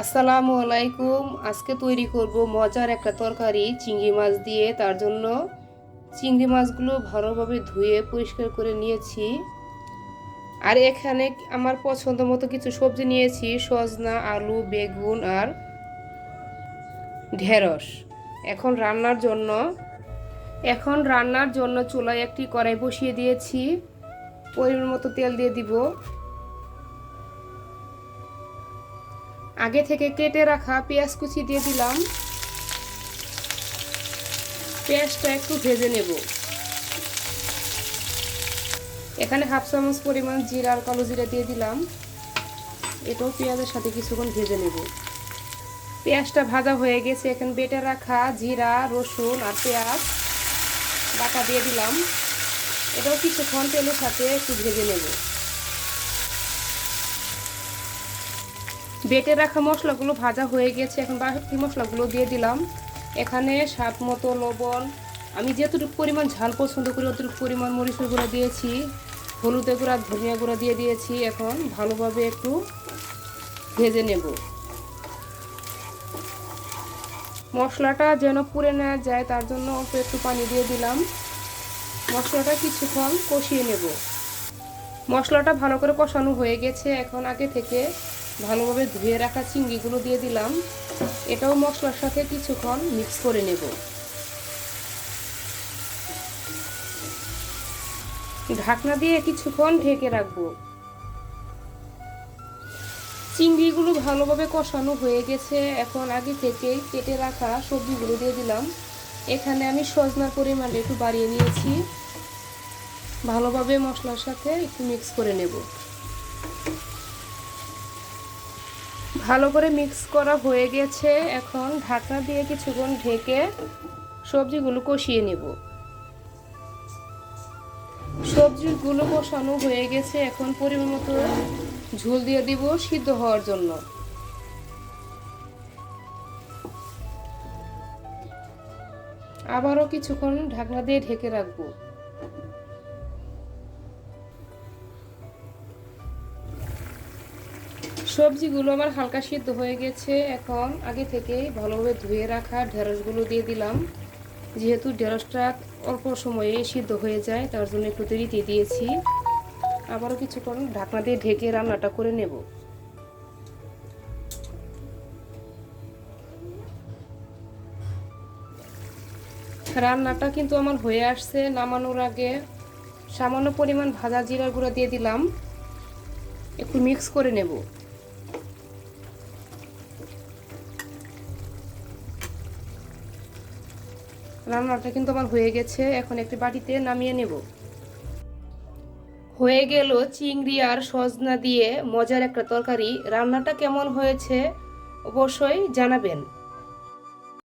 আসসালামু আলাইকুম। আজকে তৈরি করব মজার একটা তরকারি, চিংড়ি মাছ দিয়ে। তার জন্য চিংড়ি মাছগুলো ভালোভাবে ধুয়ে পরিষ্কার করে নিয়েছি। আর এখানে আমার পছন্দ মতো কিছু সবজি নিয়েছি, সজনা, আলু, বেগুন আর ঢেঁড়স। এখন রান্নার জন্য, এখন রান্নার জন্য চুলায় একটি কড়াই বসিয়ে দিয়েছি। পরিমাণ মতো তেল দিয়ে দিব। আগে থেকে কেটে রাখা পেঁয়াজ কুচি দিয়ে দিলাম। পেঁয়াজটা একটু ভেজে নেব। এখানে হাফ চামচ পরিমাণ জিরা আর কালো জিরা দিয়ে দিলাম। এটাও পেঁয়াজের সাথে কিছুক্ষণ ভেজে নেব। পেঁয়াজটা ভাজা হয়ে গেছে। এখানে বেটে রাখা জিরা, রসুন আর পেঁয়াজ বাটা দিয়ে দিলাম। এটাও কিছুক্ষণ তেলের সাথে একটু ভেজে নেব। বেটে রাখা মশলাগুলো ভাজা হয়ে গেছে। এখন বাকি মশলাগুলো দিয়ে দিলাম। এখানে স্বাদ মতো লবণ। আমি যেতটুকু পরিমাণ ঝাল পছন্দ করি, অতটুকু পরিমাণ মরিচের গুঁড়া দিয়েছি। হলুদের গুঁড়া, ধনিয়া গুঁড়া দিয়ে দিয়েছি। এখন ভালোভাবে একটু ভেজে নেব। মশলাটা যেন পুড়ে নেওয়া যায়, তার জন্য অল্প একটু পানি দিয়ে দিলাম। মশলাটা কিছুক্ষণ কষিয়ে নেব। মশলাটা ভালো করে কষানো হয়ে গেছে। এখন আগে থেকে ভালোভাবে ধুয়ে রাখা চিংড়িগুলো দিয়ে দিলাম। এটাও মশলার সাথে কিছুক্ষণ মিক্স করে নেব। ঢাকনা দিয়ে কিছুক্ষণ ঢেকে রাখব। চিংড়িগুলো ভালোভাবে কষানো হয়ে গেছে। এখন আগে থেকে কেটে রাখা সবজিগুলো দিয়ে দিলাম। এখানে আমি সজনার পরিমাণটা একটু বাড়িয়ে নিয়েছি। ভালোভাবে মশলার সাথে একটু মিক্স করে নেব। ভালো করে মিক্স করা হয়ে গেছে। এখন ঢাকনা দিয়ে কিছুক্ষণ ঢেকে সবজিগুলো কষিয়ে নেব। সবজিগুলো কষানো হয়ে গেছে। এখন পরিমাণ মতো ঝোল দিয়ে দিব সিদ্ধ হওয়ার জন্য। আবারও কিছুক্ষণ ঢাকনা দিয়ে ঢেকে রাখব। সবজিগুলো আমার হালকা সিদ্ধ হয়ে গেছে। এখন আগে থেকেই ভালোভাবে ধুয়ে রাখা ঢেঁড়সগুলো দিয়ে দিলাম। যেহেতু ঢেঁড়সটা অল্প সময়ে সিদ্ধ হয়ে যায়, তার জন্য একটু দেরিতে দিয়েছি। আবারও কিছুক্ষণ ঢাকনা দিয়ে ঢেকে রান্নাটা করে নেব। রান্নাটা কিন্তু আমার হয়ে আসছে নামানোর আগে। সামান্য পরিমাণ ভাজা জিরা গুঁড়া দিয়ে দিলাম। একটু মিক্স করে নেব। রান্নাটা কিন্তু আমার হয়ে গেছে। এখন একটি বাটিতে নামিয়ে নেব। হয়ে গেল চিংড়ি আর সজনা দিয়ে মজার একটা তরকারি। রান্নাটা কেমন হয়েছে অবশ্যই জানাবেন।